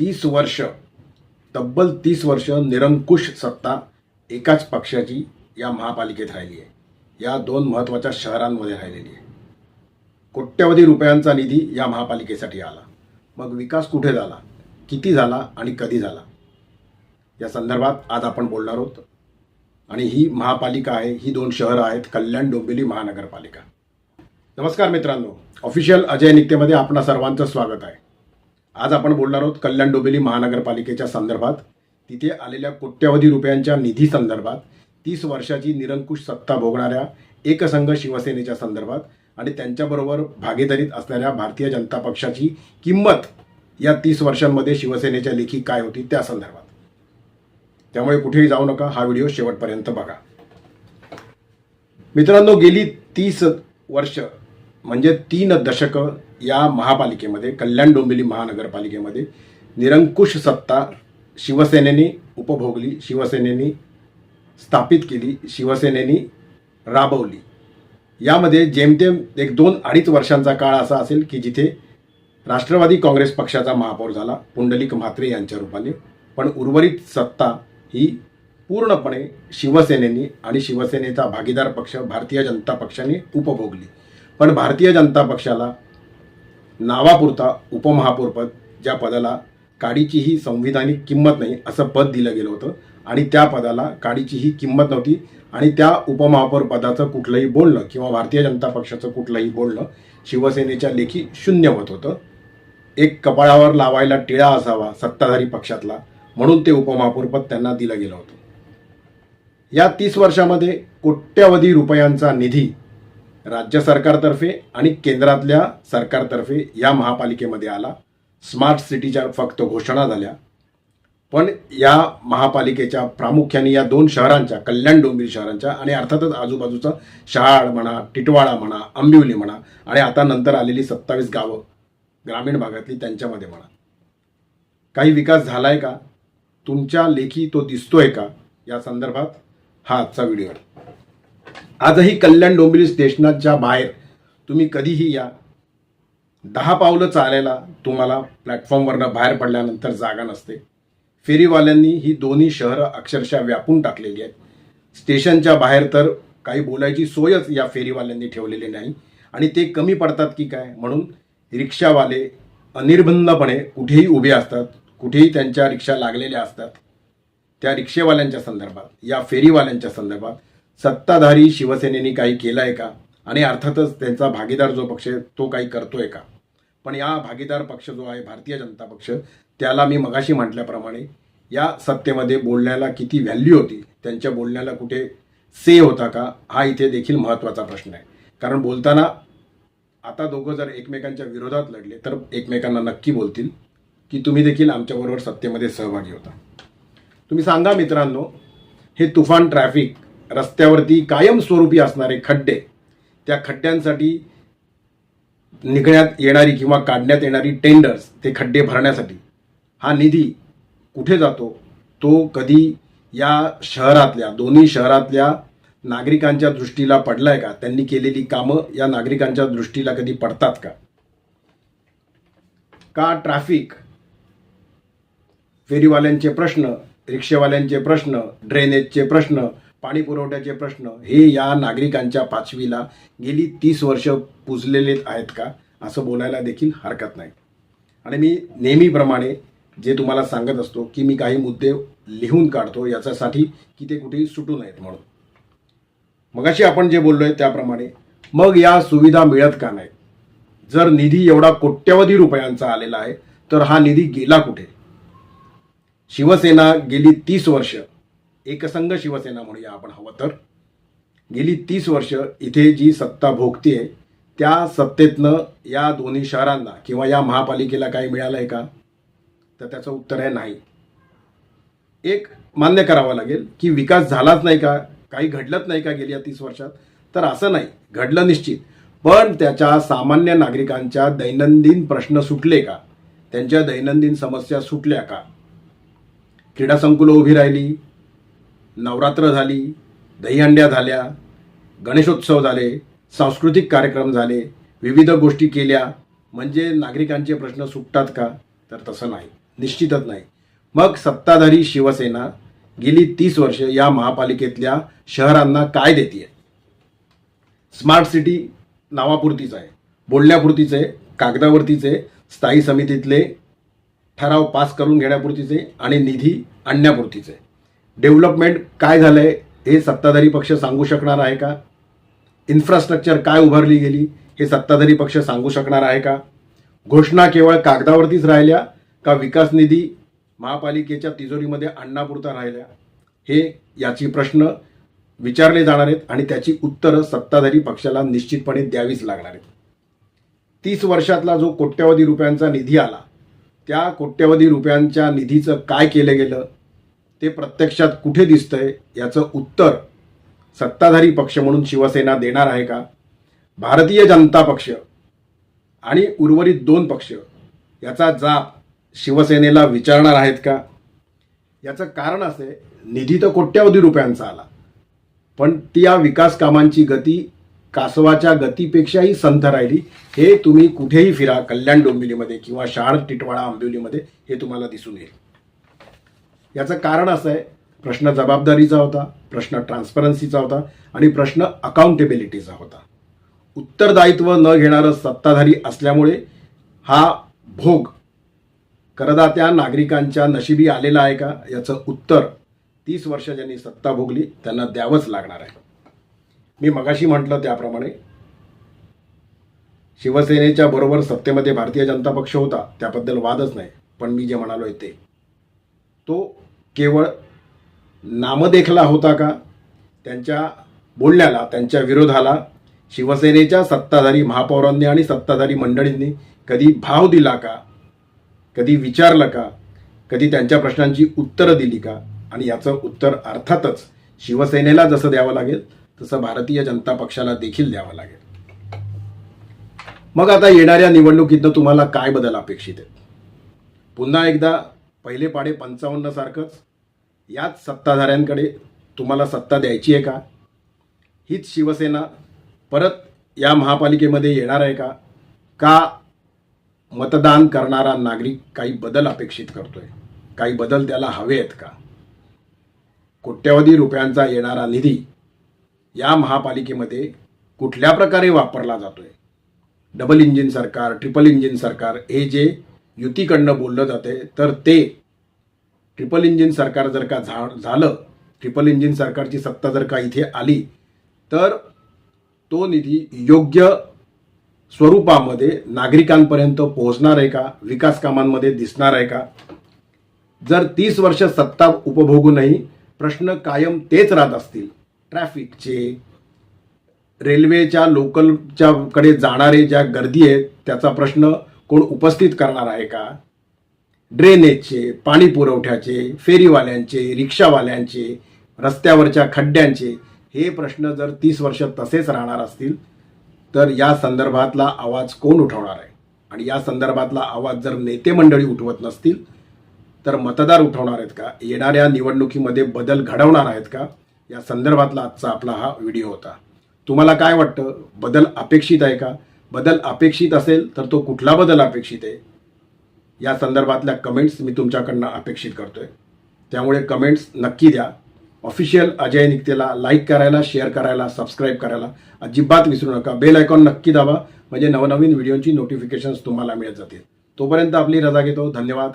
तीस वर्ष तब्बल तीस वर्ष निरंकुश सत्ता एकाच पक्षाची या महापालिकेत राहिली आहे. या दोन महत्त्वाच्या शहरांमध्ये राहिलेली आहे. कोट्यवधी रुपयांचा निधी या महापालिकेसाठी आला. मग विकास कुठे झाला? किती झाला आणि कधी झाला? या संदर्भात आज आपण बोलणार आहोत. आणि ही महापालिका आहे ही दोन शहरं आहेत कल्याण डोंबिवली महानगरपालिका. नमस्कार मित्रांनो. ऑफिशियल अजय नित्यमध्ये आपणा सर्वांचं स्वागत आहे. आज आपण बोलणार आहोत कल्याण डोंबिवली महानगरपालिकेच्या संदर्भात. तिथे आलेल्या कोट्यवधी रुपयांच्या निधी संदर्भात. तीस वर्षाची निरंकुश सत्ता भोगणाऱ्या एकसंघ शिवसेनेच्या संदर्भात आणि त्यांच्याबरोबर भागीदारीत असणाऱ्या भारतीय जनता पक्षाची किंमत या तीस वर्षांमध्ये शिवसेनेच्या लेखी काय होती त्या संदर्भात. त्यामुळे कुठेही जाऊ नका हा व्हिडिओ शेवटपर्यंत बघा. मित्रांनो गेली तीस वर्ष म्हणजे तीन दशकं या महापालिकेमध्ये कल्याण डोंबिवली महानगरपालिकेमध्ये निरंकुश सत्ता शिवसेनेने उपभोगली शिवसेनेने स्थापित केली शिवसेनेने राबवली. यामध्ये जेमतेम एक दोन अडीच वर्षांचा काळ असा असेल की जिथे राष्ट्रवादी काँग्रेस पक्षाचा महापौर झाला पुंडलिक म्हात्रे यांच्या रूपाने. पण उर्वरित सत्ता ही पूर्णपणे शिवसेनेने आणि शिवसेनेचा भागीदार पक्ष भारतीय जनता पक्षाने उपभोगली. पण भारतीय जनता पक्षाला नावापुरता उपमहापौरपद ज्या पदाला काडीचीही संविधानिक किंमत नाही असं पद दिलं गेलं होतं आणि त्या पदाला काडीचीही किंमत नव्हती आणि त्या उपमहापौर पदाचं कुठलंही बोलणं किंवा भारतीय जनता पक्षाचं कुठलंही बोलणं शिवसेनेच्या लेखी शून्य होत होतं. एक कपाळावर लावायला टिळा असावा सत्ताधारी पक्षातला म्हणून ते उपमहापौरपद त्यांना दिलं गेलं होतं. या तीस वर्षामध्ये कोट्यवधी रुपयांचा निधी राज्य सरकारतर्फे आणि केंद्रातल्या सरकारतर्फे या महापालिकेमध्ये आला. स्मार्ट सिटीच्या फक्त घोषणा झाल्या. पण या महापालिकेच्या प्रामुख्याने या दोन शहरांच्या कल्याण डोंबिवली शहरांच्या आणि अर्थातच आजूबाजूचा शहाड म्हणा टिटवाळा म्हणा आंबिवली म्हणा आणि आता नंतर आलेली सत्तावीस गावं ग्रामीण भागातली त्यांच्यामध्ये म्हणा. काही विकास झालाय का? तुमच्या लेखी तो दिसतोय का? या संदर्भात हा आजचा व्हिडिओ आहे. आजही कल्याण डोंबिवली स्टेशनाच्या बाहेर तुम्ही कधीही या. दहा पावलं चालायला तुम्हाला प्लॅटफॉर्मवरनं बाहेर पडल्यानंतर जागा नसते. फेरीवाल्यांनी ही दोन्ही शहरं अक्षरशः व्यापून टाकलेली आहेत. स्टेशनच्या बाहेर तर काही बोलायची सोयच या फेरीवाल्यांनी ठेवलेली नाही. आणि ते कमी पडतात की काय? म्हणून रिक्षावाले अनिर्बंधपणे कुठेही उभे असतात कुठेही त्यांच्या रिक्षा लागलेल्या असतात. त्या रिक्षेवाल्यांच्या संदर्भात या फेरीवाल्यांच्या संदर्भात सत्ताधारी शिवसेनेने काही केलं आहे का? आणि अर्थातच त्यांचा भागीदार जो पक्ष आहे तो काही करतोय का? पण या भागीदार पक्ष जो आहे भारतीय जनता पक्ष त्याला मी मगाशी म्हटल्याप्रमाणे या सत्तेमध्ये बोलण्याला किती व्हॅल्यू होती? त्यांच्या बोलण्याला कुठे से होता का? हा इथे देखील महत्त्वाचा प्रश्न आहे. कारण बोलताना आता दोघं जर एकमेकांच्या विरोधात लढले तर एकमेकांना नक्की बोलतील की तुम्ही देखील आमच्याबरोबर सत्तेमध्ये सहभागी होता. तुम्ही सांगा मित्रांनो हे तुफान ट्रॅफिक रस्त्यावरती कायमस्वरूपी असणारे खड्डे त्या खड्ड्यांसाठी निघण्यात येणारी किंवा काढण्यात येणारी टेंडर्स ते खड्डे भरण्यासाठी हा निधी कुठे जातो? तो कधी या शहरातल्या दोन्ही शहरातल्या नागरिकांच्या दृष्टीला पडलाय का? त्यांनी केलेली कामं या नागरिकांच्या दृष्टीला कधी पडतात का? का ट्रॅफिक फेरीवाल्यांचे प्रश्न रिक्षेवाल्यांचे प्रश्न ड्रेनेजचे प्रश्न पाणी पुरवठ्याचे प्रश्न हे या नागरिकांच्या पाचवीला गेली तीस वर्ष पुजलेले आहेत का? असं बोलायला देखील हरकत नाही. आणि मी नेहमीप्रमाणे जे तुम्हाला सांगत असतो की मी काही मुद्दे लिहून काढतो याच्यासाठी की ते कुठेही सुटू नयेत म्हणून. मगाशी आपण जे बोललोय त्याप्रमाणे मग या सुविधा मिळत का नाही जर निधी एवढा कोट्यवधी रुपयांचा आलेला आहे तर हा निधी गेला कुठे? शिवसेना गेली तीस वर्ष एकसंघ शिवसेना म्हणूया आपण हवं तर. गेली तीस वर्ष इथे जी सत्ता भोगतीये त्या सत्तेतनं या दोन्ही शहरांना किंवा या महापालिकेला काही मिळालं आहे का? तर त्याचं उत्तर आहे नाही. एक मान्य करावं लागेल की विकास झालाच नाही का? काही घडलंच नाही का गेल्या तीस वर्षात? तर असं नाही. घडलं निश्चित. पण त्याच्या सामान्य नागरिकांच्या दैनंदिन प्रश्न सुटले का? त्यांच्या दैनंदिन समस्या सुटल्या का? क्रीडा संकुलं उभी राहिली नवरात्र झाली दहीहंड्या झाल्या गणेशोत्सव झाले सांस्कृतिक कार्यक्रम झाले विविध गोष्टी केल्या. म्हणजे नागरिकांचे प्रश्न सुटतात का? तर तसं नाही. निश्चितच नाही. मग सत्ताधारी शिवसेना गेली तीस वर्ष या महापालिकेतल्या शहरांना काय देते स्मार्ट सिटी नावापुरतीच आहे. बोलण्यापुरतीच आहे कागदावरतीच आहे स्थायी समितीतले ठराव पास करून घेण्यापुरतीचे आणि निधी आणण्यापुरतीचे आहे. डेव्हलपमेंट काय झालंय हे सत्ताधारी पक्ष सांगू शकणार आहे का? इन्फ्रास्ट्रक्चर काय उभारली गेली हे सत्ताधारी पक्ष सांगू शकणार आहे का? घोषणा केवळ कागदावरतीच राहिल्या का विकास निधी महापालिकेच्या तिजोरीमध्ये आणण्यापुरता राहिल्या? हे याची प्रश्न विचारले जाणार आहेत आणि त्याची उत्तरं सत्ताधारी पक्षाला निश्चितपणे द्यावीच लागणार आहेत. तीस वर्षातला जो कोट्यवधी रुपयांचा निधी आला त्या कोट्यवधी रुपयांच्या निधीचं काय केलं गेलं? ते प्रत्यक्षात कुठे दिसतंय याचं उत्तर सत्ताधारी पक्ष म्हणून शिवसेना देणार आहे का? भारतीय जनता पक्ष आणि उर्वरित दोन पक्ष याचा जाप शिवसेनेला विचारणार आहेत का? याचं कारण असं आहे निधी तर कोट्यवधी रुपयांचा आला पण त्या विकास कामांची गती कासवाच्या गतीपेक्षाही संथ राहिली. हे तुम्ही कुठेही फिरा कल्याण डोंबिवलीमध्ये किंवा शहाड टिटवाळा आंबिवलीमध्ये हे तुम्हाला दिसून येईल. याचं कारण असं आहे प्रश्न जबाबदारीचा होता प्रश्न ट्रान्सपरन्सीचा होता आणि प्रश्न अकाउंटेबिलिटीचा होता. उत्तरदायित्व न घेणारं सत्ताधारी असल्यामुळे हा भोग करदात्या नागरिकांच्या नशिबी आलेला आहे का याचं उत्तर तीस वर्ष ज्यांनी सत्ता भोगली त्यांना द्यावंच लागणार आहे. मी मगाशी म्हटलं त्याप्रमाणे शिवसेनेच्या बरोबर सत्तेमध्ये भारतीय जनता पक्ष होता त्याबद्दल वादच नाही पण मी जे म्हणालोय ते. तो केवळ नामदेखला होता का? त्यांच्या बोलण्याला त्यांच्या विरोधाला शिवसेनेच्या सत्ताधारी महापौरांनी आणि सत्ताधारी मंडळींनी कधी भाव दिला का? कधी विचारलं का? कधी त्यांच्या प्रश्नांची उत्तरं दिली का? आणि याचं उत्तर अर्थातच शिवसेनेला जसं द्यावं लागेल तसं भारतीय जनता पक्षाला देखील द्यावं लागेल. मग आता येणाऱ्या निवडणुकीतनं तुम्हाला काय बदल अपेक्षित आहेत? पुन्हा एकदा पहिले पाडे पंचावन्न सारखंच. याच सत्ताधाऱ्यांकडे तुम्हाला सत्ता द्यायची आहे का? हीच शिवसेना परत या महापालिकेमध्ये येणार आहे का? का मतदान करणारा नागरिक काही बदल अपेक्षित करतोय? काही बदल त्याला हवे आहेत का? कोट्यवधी रुपयांचा येणारा निधी या महापालिकेमध्ये कुठल्या प्रकारे वापरला जातोय? डबल इंजिन सरकार ट्रिपल इंजिन सरकार हे जे युतीकडनं बोललं जाते तर ते ट्रिपल इंजिन सरकार जर का झा झालं ट्रिपल इंजिन सरकारची सत्ता जर का इथे आली तर तो निधी योग्य स्वरूपामध्ये नागरिकांपर्यंत पोहोचणार आहे का विकास कामांमध्ये दिसणार आहे का? जर तीस वर्ष सत्ता उपभोगूनही प्रश्न कायम तेच राहत असतील ट्रॅफिकचे रेल्वेच्या लोकलच्याकडे जाणारे ज्या गर्दी आहेत त्याचा प्रश्न कोण उपस्थित करणार आहे का? ड्रेनेजचे पाणी पुरवठ्याचे फेरीवाल्यांचे रिक्षावाल्यांचे रस्त्यावरच्या खड्ड्यांचे हे प्रश्न जर तीस वर्ष तसेच राहणार असतील तर या संदर्भातला आवाज कोण उठवणार आहे? आणि या संदर्भातला आवाज जर नेते मंडळी उठवत नसतील तर मतदार उठवणार आहेत का? येणाऱ्या निवडणुकीमध्ये बदल घडवणार आहेत का? या संदर्भातला आजचा आपला हा व्हिडिओ होता. तुम्हाला काय वाटतं? बदल अपेक्षित आहे का? बदल अपेक्षित असेल तर तो कुठला बदल अपेक्षित आहे? या संदर्भातल्या कमेंट्स मी तुमच्याकडनं अपेक्षित करतोय. त्यामुळे कमेंट्स नक्की द्या. ऑफिशियल अजय निकतेला लाईक करायला शेअर करायला सबस्क्राईब करायला अजिबात विसरू नका. बेल आयकॉन नक्की दाबा. म्हणजे नवनवीन व्हिडिओची नोटिफिकेशन्स तुम्हाला मिळत जातील. तोपर्यंत आपली रजा घेतो. धन्यवाद.